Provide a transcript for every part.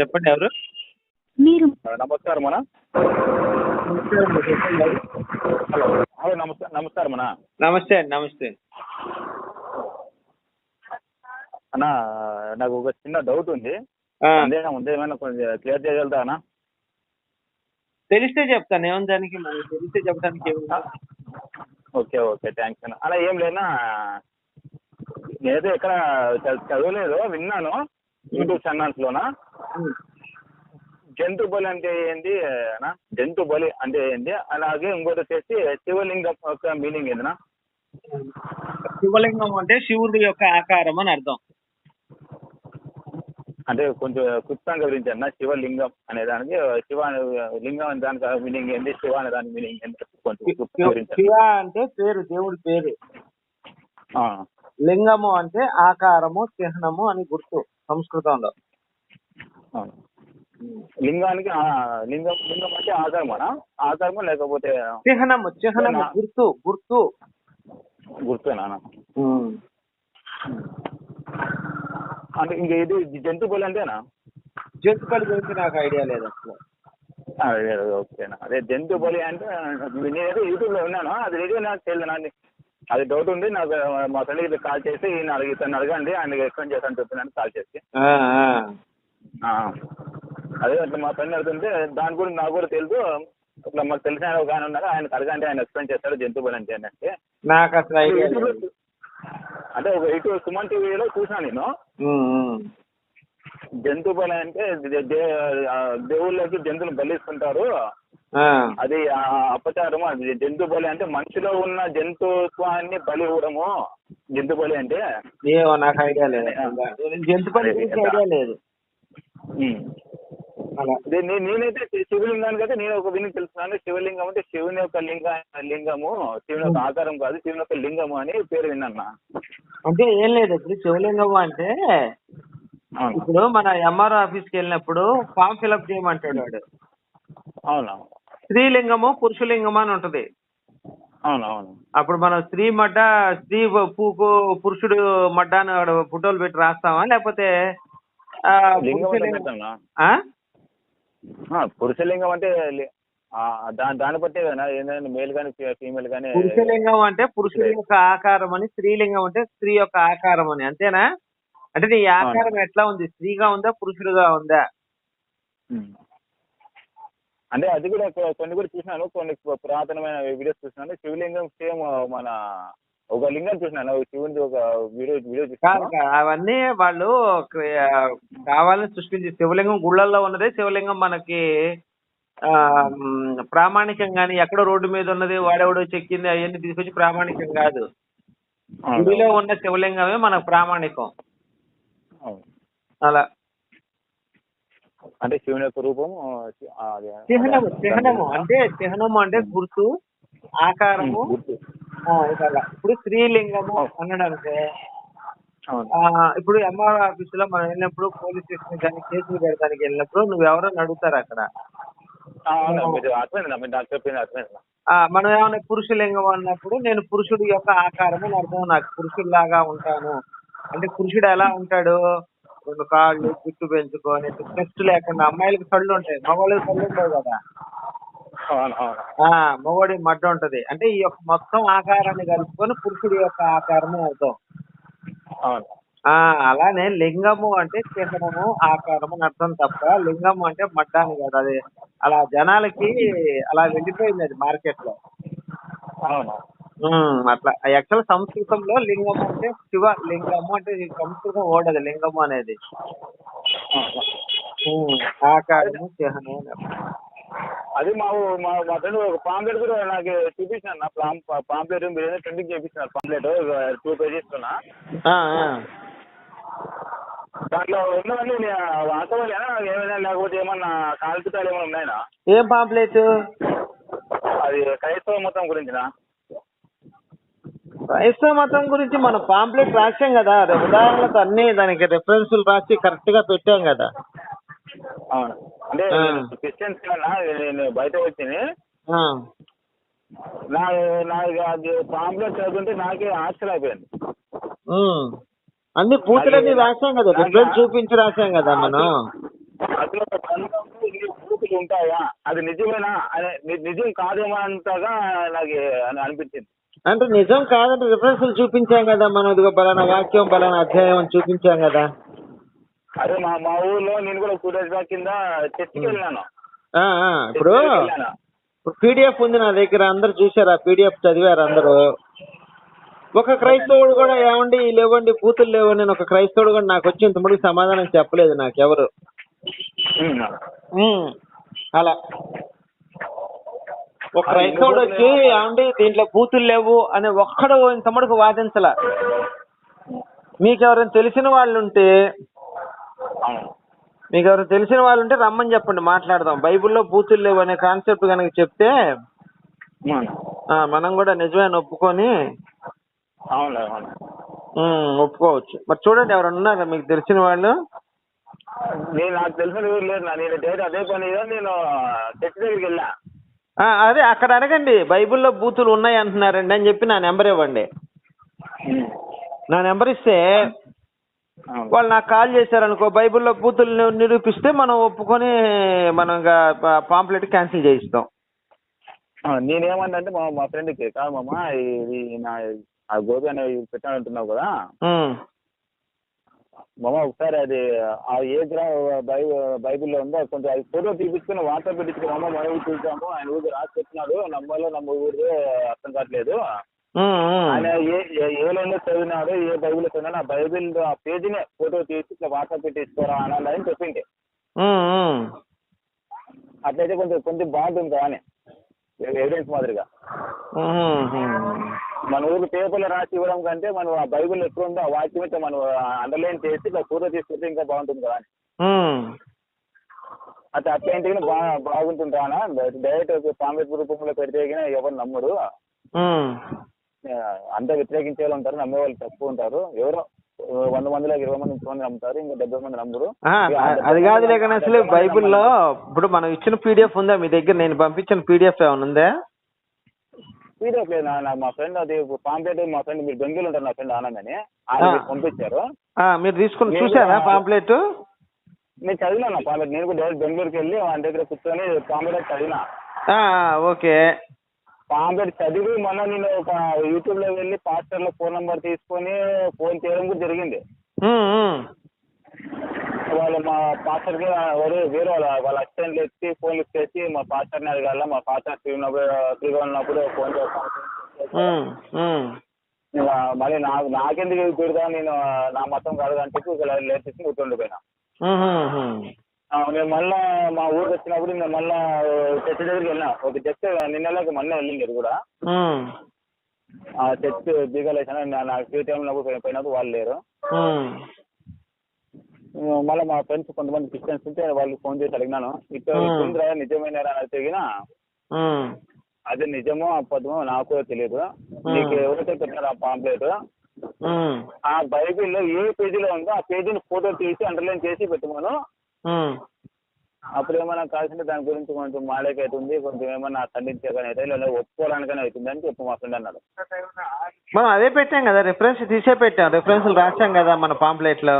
చెప్పండి ఎవరు? మీరు నమస్కారం అన్న. హలో. హలో నమస్కారం నమస్కారం అన్న. నమస్తే అండి నమస్తే. అన్న నాకు ఒక చిన్న డౌట్ ఉంది. సందేహం ఉంది ఏమైనా కొంచెం క్లియర్ చేయగలుగుతా అన్న? తెలిస్తే చెప్తాను ఏముంది దానికి తెలిస్తే చెప్పడానికి ఓకే ఓకే థ్యాంక్స్ అన్న. అలా ఏం లేనా నేనైతే ఎక్కడ చ- చదవలేదు విన్నాను. యూట్యూబ్ ఛానల్స్లోనా. జంతు బలి అంటే ఏంటి అన్న? జంతు బలి అంటే ఏంటి అలాగే ఇంకోటి వచ్చేసి శివలింగం యొక్క మీనింగ్ ఏంటన్నా శివలింగం అంటే శివుడి యొక్క ఆకారం అని అర్థం. అంటే కొంచెం క్లుప్తంగా గురించి అన్న. శివలింగం అనే దానికి శివ లింగం అనే దానికి మీనింగ్ ఏంటి శివ అనే దాని మీనింగ్ ఏంటి కొంచెం. శివ అంటే పేరు దేవుడి పేరు. ఆ, లింగము అంటే ఆకారము చిహ్నము అని గుర్తు సంస్కృతంలో. లింగానికి లింగం లింగం అంటే ఆకారమనా ఆకారమా లేకపోతే చిహ్నము చిహ్నము గుర్తు గుర్తు. గుర్తునా? అంటే ఇంక ఇది జంతు బలి అంతేనా? జంతుకల గురించి నాకు ఐడియా లేదు అసలు. అదే ఓకేనా. అదే జంతు బలి అంటే నేనైతే యూట్యూబ్లో విన్నాను అది నిజమే నాకు తెలియదు. అది డౌట్ ఉంది. నాకు మా ఫ్రెండ్కి కాల్ చేసి ఈయన అడిగి అడగండి. ఆయనకి ఎక్స్ప్లెయిన్ చేస్తాను చెప్తున్నాను కాల్ చేసి. అదే అట్లా మా ఫ్రెండ్ అడుగుతుంటే దాని గురించి నాకు కూడా తెలుసు. ఇట్లా మాకు తెలిసిన ఆయన ఒక ఆయన ఉన్నారు అడగండి ఆయన ఎక్స్ప్లెయిన్ చేస్తాడు జంతు బలి అంటే అంటే. నాకు అసలు ఐడియా అంటే ఒక యూట్యూబ్ సుమన్ టీవీలో చూసాను నేను. జంతు బలి అంటే దేవుళ్ళకి జంతువులు బలిస్తుంటారు. అది అపచారము. అది జంతు బలి అంటే మనిషిలో ఉన్న జంతుత్వాన్ని బలి ఇవ్వడము. జంతు బలి అంటే. నాకు ఐడియా లేదు. జంతుపల్లి గురించి ఐడియా లేదు. అలా. అదే నే- నేనైతే శివలింగానికి అయితే నేను ఒక విని తెలుస్తున్నాను శివలింగం అంటే శివుని యొక్క లింగ లింగము శివుని యొక్క ఆకారం కాదు శివుని యొక్క లింగము అని పేరు విన్నాను అంటే ఏం లేదు ఇప్పుడు శివలింగం అంటే ఇప్పుడు మన ఎంఆర్ఓ ఆఫీస్కి వెళ్ళినప్పుడు ఫామ్ ఫిలప్ చేయమంటాడు వాడు. అవును స్త్రీలింగము పురుషలింగము అని ఉంటది. అవును అవును. అప్పుడు మనం స్త్రీ మడ్డ స్త్రీ పూకు పురుషుడు మడ్డ అని ఫోటోలు పెట్టి రాస్తామా? లేకపోతే పురుషలింగం- అంటే దాన్ని బట్టే కదా ఏంటంటే మేల్ కానీ ఫీమేల్ కానీ పురుషలింగం అంటే పురుషుడి యొక్క ఆకారం అని స్త్రీలింగం అంటే స్త్రీ యొక్క ఆకారం అని అంతేనా? అంటే నీ ఆకారం ఎట్లా ఉంది? స్త్రీగా ఉందా పురుషుడుగా ఉందా. అంటే అది కూడా కొన్ని కూడా చూసినాను కొన్ని పురాతనమైన వీడియోస్ చూసినాను. శివలింగం సేమ్ మన ఒక లింగం చూసినాను శివుని ఒక వీడియో వీడియో కాదు కాదు. అవన్నీ వాళ్ళు క్రి- కావాలని సృష్టించి శివలింగం గుళ్ళల్లో ఉన్నదే శివలింగం మనకి ఆ మ్, ప్రామాణికం కానీ ఎక్కడో రోడ్డు మీద ఉన్నది వాడెవడో చెక్కింది అవన్నీ తీసుకొచ్చి ప్రామాణికం కాదు. గుడిలో ఉన్న శివలింగమే మనకు ప్రామాణికం అవును. అలా అంటే శివుని యొక్క అది- చిహ్నము చిహ్నము అంటే చిహ్నము అంటే గుర్తు ఆకారము. ఇప్పుడు స్త్రీలింగము అనడానికి ఇప్పుడు ఎంఆర్ ఆఫీస్లో మనం వెళ్ళినప్పుడు పోలీస్ స్టేషన్ కానీ కేసులు పెడతానికి వెళ్ళినప్పుడు నువ్వు ఎవరైనా అడుగుతారు అక్కడ? మనం ఏమైనా పురుషలింగం అన్నప్పుడు నేను పురుషుడి యొక్క ఆకారం అని అర్థం. నాకు పురుషుడిలాగా ఉంటాను. అంటే పురుషుడు ఎలా ఉంటాడు? రెండు కాళ్ళు జుట్టు పెంచుకొని టెస్ట్ లేకుండా. అమ్మాయిలకి కళ్ళు ఉంటాయి. మగవాళ్ళకి కళ్ళు ఉండవు కదా. మగవాడి మడ్డ ఉంటది. అంటే ఈ యొక్క మొత్తం ఆకారాన్ని కలుపుకొని పురుషుడి యొక్క ఆకారము అవుతాం. అలానే లింగము అంటే చిహ్నము ఆకారము అర్థం తప్ప లింగము అంటే మడ్డ అని కాదు. అది అలా జనాలకి అలా వెళ్ళిపోయింది అది మార్కెట్లో అట్లా. యాక్చువల్ సంస్కృతంలో లింగము అంటే శివ లింగము అంటే సంస్కృతం ఓడదు లింగము అనేది. ఆకారము చిహ్నము. అది మా మా మా ఫ్రెండ్ ఒక పాంప్లెట్ కూడా నాకు చూపించాను నా పాం పాంప్లెట్ మీరు ఏదో ట్రెండింగ్ చేపించినారు పాంప్లెట్. టూ పేజెస్ ఉన్నా. దాంట్లో ఉన్నవన్నీ వాస్తవాలేనా? ఏమైనా లేకపోతే ఏమన్నా కాల్పుతాలు ఏమైనా ఉన్నాయనా? ఏం పాంప్లెట్ అది క్రైస్తవ మొత్తం గురించినా? క్రైస్తవ మతం గురించి మనం పాంప్లెట్ రాసాం కదా. అదే ఉదాహరణకు అన్ని దానికి రెఫరెన్సులు రాసి కరెక్ట్గా పెట్టాం కదా. అవును. అంటే. క్రిస్టియన్స్ నేను బయట వచ్చింది. ఆ. నా నాకు అది పాంప్లెట్ చదువుతుంటే నాకే ఆశ్చర్య అయిపోయింది. అన్ని పూతలన్నీ రాసాం కదా రిఫరెన్స్ చూపించి రాసాం కదా మనం. అసలు బూతులు ఉంటాయా? అది నిజమేనా? అనే నిజం కాదేమో అంతగా నాకు అని అనిపించింది. అంటే నిజం కాదంటే రిఫరెన్స్లు చూపించాం కదా మనం. ఇదిగో బలానా వాక్యం బలానా అధ్యాయం అని చూపించాం కదా. అదే మా మా ఊర్లో నేను కూడా టూ డేస్ బ్యాక్ కింద చర్చికి వెళ్ళినాను ఆ, ఆ, ఇప్పుడు చర్చికి వెళ్ళాను. ఇప్పుడు పీడిఎఫ్ ఉంది నా దగ్గర అందరు చూసారు ఆ పీడిఎఫ్ చదివారు అందరూ. ఒక క్రైస్తవుడు కూడా ఏమండి లేవండి బూతులు లేవండి అని ఒక క్రైస్తవుడు కూడా నాకు వచ్చి ఇంతమందికి సమాధానం చెప్పలేదు నాకెవరు. ఉమ్. ఉమ్, అలా. ఒక క్రైస్తవుడు వచ్చి ఏమండి దీంట్లో బూతులు లేవు అని ఒక్కడు ఇంతమడుకు వాదించలా. మీకు ఎవరైనా తెలిసిన వాళ్ళు ఉంటే మీకు ఎవరైనా తెలిసిన వాళ్ళు ఉంటే రమ్మని చెప్పండి మాట్లాడదాం. బైబిల్లో బూతులు లేవు అనే కాన్సెప్ట్ కనుక చెప్తే మనం కూడా నిజమే అని ఒప్పుకొని ఒప్పుకోవచ్చు. మరి చూడండి ఎవరైనా ఉన్నారా? మీకు తెలిసిన వాళ్ళు? నేను నాకు తెలిసిన ఊరు లేదు నా నేను డైరెక్ట్ అదే పని నేను చర్చి దగ్గరికి వెళ్ళా. ఆ, అదే అక్కడ అడగండి. బైబిల్లో బూతులు ఉన్నాయి అంటున్నారండి అని చెప్పి నా నెంబర్ ఇవ్వండి. నా నెంబర్ ఇస్తే. వాళ్ళు నాకు కాల్ చేశారనుకో బైబిల్లో బూతులు నిరూపిస్తే మనం ఒప్పుకొని మనం ఇంకా పాంప్లెట్ క్యాన్సిల్ చేయిస్తాం. ఆ, నేనేమన్నంటే మా మా ఫ్రెండ్కి కాదు మామ ఇది నా ఆ గోపి అనే పెట్టానంటున్నావు కదా. మామ ఒకసారి అది ఆ ఏ గ్రా బై బైబిల్లో ఉందో? కొంచెం అది ఫోటో తీపించుకుని వాట్సాప్ పెట్టించుకుని మామ మన చూసాము ఆయన ఊరు రాసి చెప్తున్నాడు నమ్మలో నమ్మ ఊరు అర్థం కావట్లేదు. ఆయన ఏ ఏ- ఏ లైన్లో చదివినాడు ఏ బైబిల్ చదివినాడు ఆ బైబిల్ ఆ పేజీనే ఫోటో తీసి ఇట్లా వాట్సాప్ పెట్టి ఇస్తారా అని చెప్పింది. అట్లయితే కొంచెం కొంచెం బాగుంటుంది కదా అని. ఎవిడెన్స్ మాదిరిగా. మన ఊరు పేపర్లో రాసి ఇవ్వడం కంటే మనం ఆ బైబిల్ ఎక్కడ ఉందో ఆ వాక్యం అయితే మనం అండర్లైన్ చేసి ఇట్లా ఫోటో తీసుకుంటే ఇంకా బాగుంటుంది కదా అని. అట్లా బాగా బాగుంటుందా అని డైరెక్ట్ పాంబెట్ రూపంలో పెడితే ఎవరు నమ్మరు. అంతా వ్యతిరేకించే వాళ్ళు ఉంటారు నమ్మే వాళ్ళు తక్కువ ఉంటారు. ఎవరో వంద మందిలో ఇరవై మంది ముప్పై మంది నమ్ముతారు ఇంకా డెబ్బై మంది నమ్మరు. అది కాదులే కానీ అసలు బైబిల్లో ఇప్పుడు మనం ఇచ్చిన పీడిఎఫ్ ఉందా మీ దగ్గర? నేను పంపించిన పీడిఎఫ్ ఏమైనా ఉందా? పీడిఎఫ్ లేదు నా- మా ఫ్రెండ్ అది పాంప్లెట్ మా ఫ్రెండ్ మీరు బెంగళూరు ఉంటారు నా ఫ్రెండ్ ఆనంద్ అని ఆయన పంపించారు. మీరు తీసుకుని చూసారా పాంప్లెట్? నేను చదివినా పాంప్లెట్ నేను కూడా డైరెక్ట్ బెంగళూరుకి వెళ్ళి ఆయన దగ్గర కూర్చొని పాంప్లెట్ చదివినా. ఓకే. పాంప్లెట్ చదివి మొన్న నేను ఒక యూట్యూబ్లో వెళ్ళి పాస్టర్ల ఫోన్ నెంబర్ తీసుకొని ఫోన్ చేయడం కూడా జరిగింది. వాళ్ళు మా పాస్టర్కి వేరే వేరే వాళ్ళ వాళ్ళ అసిస్టెంట్లు ఎత్తి ఫోన్ లిఫ్ట్ చేసి మా పాస్టర్ని అడగాల మా పాస్టర్ ఫ్రీ ఉన్నప్పుడు ఫ్రీగా ఉన్నప్పుడు ఫోన్ చేస్తాను. మళ్ళీ నాకు నాకెందుకు పెడతా నేను నా మతం కాదు ఒక లేట్ చేసి కూర్చుండిపోయినా. నేను మళ్ళా మా ఊరికి వచ్చినప్పుడు నేను మళ్ళా చర్చ్ దగ్గరికి వెళ్ళినా. ఒక చర్చ్ నిన్నలాగా మొన్న వెళ్ళింది ఇది కూడా. ఆ చర్చ్ దిగలేసిన నాకు ఫ్రీ పోయినప్పుడు వాళ్ళు లేరు. మళ్ళీ మా ఫ్రెండ్స్ కొంతమంది క్రిస్టియన్స్ ఉంటే వాళ్ళు ఫోన్ చేసి అడిగినాను. ఇక్కడ Hmm. ఇట్లుందిరా నిజమైన అని అడిగినా. అది నిజమో అబద్ధమో నాకు తెలియదు. నీకు ఎవరైతే పెట్టారు ఆ పాంప్లెట్. ఆ బైబిల్లో ఏ పేజీలో ఉందో ఆ పేజీని ఫోటో తీసి అండర్లైన్ చేసి పెట్టమను ఉమ్. అప్పుడు ఏమైనా కావాల్సింటే దాని గురించి కొంచెం మాడేకి అవుతుంది కొంచెం ఏమైనా ఖండించే కానీ అయితే లేదా ఒప్పుకోవడానికైనా అవుతుంది అని చెప్పి మా ఫ్రెండ్ అన్నాడు. మనం అదే పెట్టాం కదా రిఫరెన్స్ తీసే పెట్టాం రిఫరెన్స్లు రాసాం కదా మన పాంప్లెట్లో.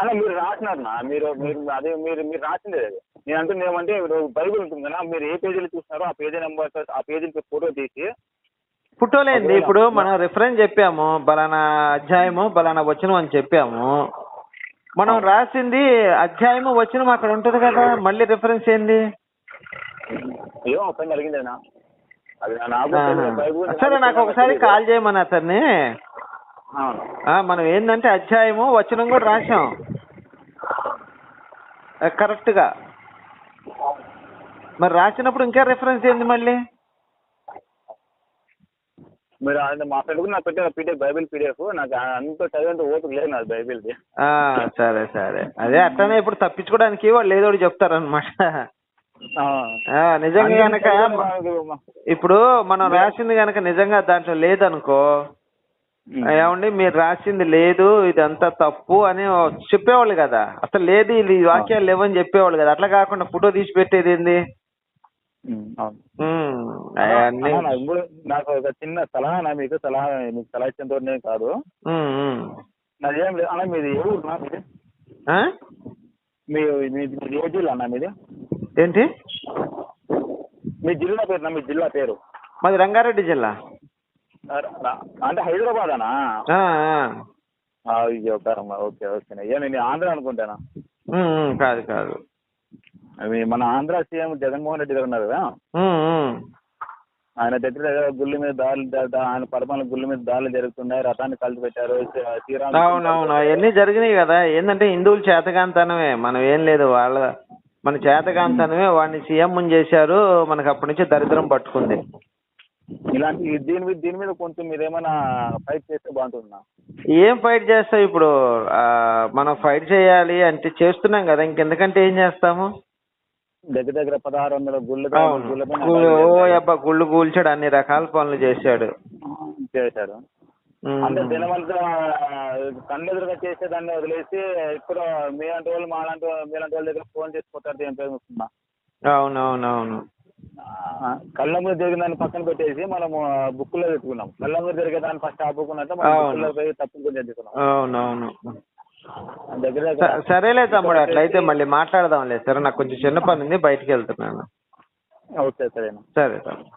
అలా మీరు రాసినారు నా మీరు మీరు అదే మీరు మీరు రాసిందే అది. నేను అంటుంది ఏమంటే ఇప్పుడు బైబిల్ ఉంటుంది కదా మీరు ఏ పేజీలో చూస్తున్నారో ఆ పేజీ నెంబర్ ఆ పేజీకి ఫోటో తీసి ఫోటోలేండి ఇప్పుడు మనం రిఫరెన్స్ చెప్పాము బలానా అధ్యాయము బలానా వచనం అని చెప్పాము. మనం రాసింది అధ్యాయము వచనం అక్కడ ఉంటుంది కదా మళ్ళీ రిఫరెన్స్ ఏంది. సరే నాకు ఒకసారి కాల్ చేయమని అతన్ని. మనం ఏంటంటే అధ్యాయము వచనం కూడా రాసాం కరెక్ట్గా. మరి రాసినప్పుడు ఇంకా రిఫరెన్స్ ఏంది మళ్ళీ? మీరు ఆయన మా ఫ్రెండ్ కూడా నాకు పెట్టారు పీడిఎఫ్ బైబిల్ పీడిఎఫ్ నాకు అంత చదివేంత ఓపిక లేదు నాకు బైబిల్ది ఆ సరే సరే. అదే అట్లనే ఇప్పుడు తప్పించుకోవడానికి వాళ్ళు ఏదో ఒకటి చెప్తారనమాట ఆ, నిజంగా గనక ఇప్పుడు మనం రాసింది గనక నిజంగా దాంట్లో లేదనుకో ఏమండి మీరు రాసింది లేదు ఇదంతా తప్పు అని చెప్పేవాళ్ళు కదా. అసలు లేదు ఇది వాక్యాలు లేవని చెప్పేవాళ్ళు కదా. అట్లా కాకుండా ఫోటో తీసి పెట్టేది ఏంది? నాకు ఒక చిన్న సలహా నా మీకు సలహా మీకు సలహా వరకు నేను కాదు. నాది ఏం లేదు అన్న మీది ఏ ఊరు మీది? మీ మీది ఏ జిల్లా అన్న మీది? ఏంటి? మీ జిల్లా పేరు మీ జిల్లా పేరు. మాది రంగారెడ్డి జిల్లా. అంటే హైదరాబాద్ అనా. అయ్యో ఓకే ఓకే అయ్యా నేను ఆంధ్ర అనుకుంటానా? కాదు కాదు. అవి మన ఆంధ్ర సీఎం జగన్మోహన్ రెడ్డి గారు ఉన్నారు కదా. ఆయన దగ్గర గుళ్ళు మీద దాడులు ఆయన పరిపాలన గుళ్ళు మీద దాడులు జరుగుతున్నాయి రథాన్ని కలిసి పెట్టారు అవునవును అవన్నీ జరిగినాయి కదా. ఏంటంటే హిందువులు చేతకాంతనమే మనం ఏం లేదు వాళ్ళ మన చేతకాంతనమే వాడిని సీఎం చేశారు మనకు అప్పటి నుంచి దరిద్రం పట్టుకుంది. ఇలాంటి దీని మీద దీని మీద కొంచెం మీరు ఏమైనా ఫైట్ చేస్తే బాగుంటుందా? ఏం ఫైట్ చేస్తావు ఇప్పుడు? మనం ఫైట్ చేయాలి అంటే చేస్తున్నాం కదా ఇంకెందుకంటే ఏం చేస్తాము? దగ్గర దగ్గర పదహారు వందల గుళ్ళు ఓ. అబ్బా గుళ్ళు కూల్చాడు అన్ని రకాల పనులు చేశాడు. ఉమ్. అంటే దినమంతా కన్నెదురుగా చేసేదాన్ని వదిలేసి ఇప్పుడు మీలాంటి వాళ్ళు మాలాంటి మీలాంటి వాళ్ళ దగ్గర ఫోన్ చేసి కొట్టారు ఏం అవునవునవును. కళ్ళ మీద జరిగిన దాన్ని పక్కన పెట్టేసి మనము బుక్కులో పెట్టుకున్నాం. కళ్ళ మీద జరిగే దాన్ని ఫస్ట్ ఆపుకున్నట్టు మనం పోయి తప్పుకొని చెప్పుకున్నాం అవునవును. సరేలే తమ్ముడు అట్లయితే మళ్ళీ మాట్లాడదాంలే. సరే నాకు కొంచెం చిన్న పని ఉంది బయటికి వెళ్తున్నాను. ఓకే సరేనా. సరే తమ్ముడు.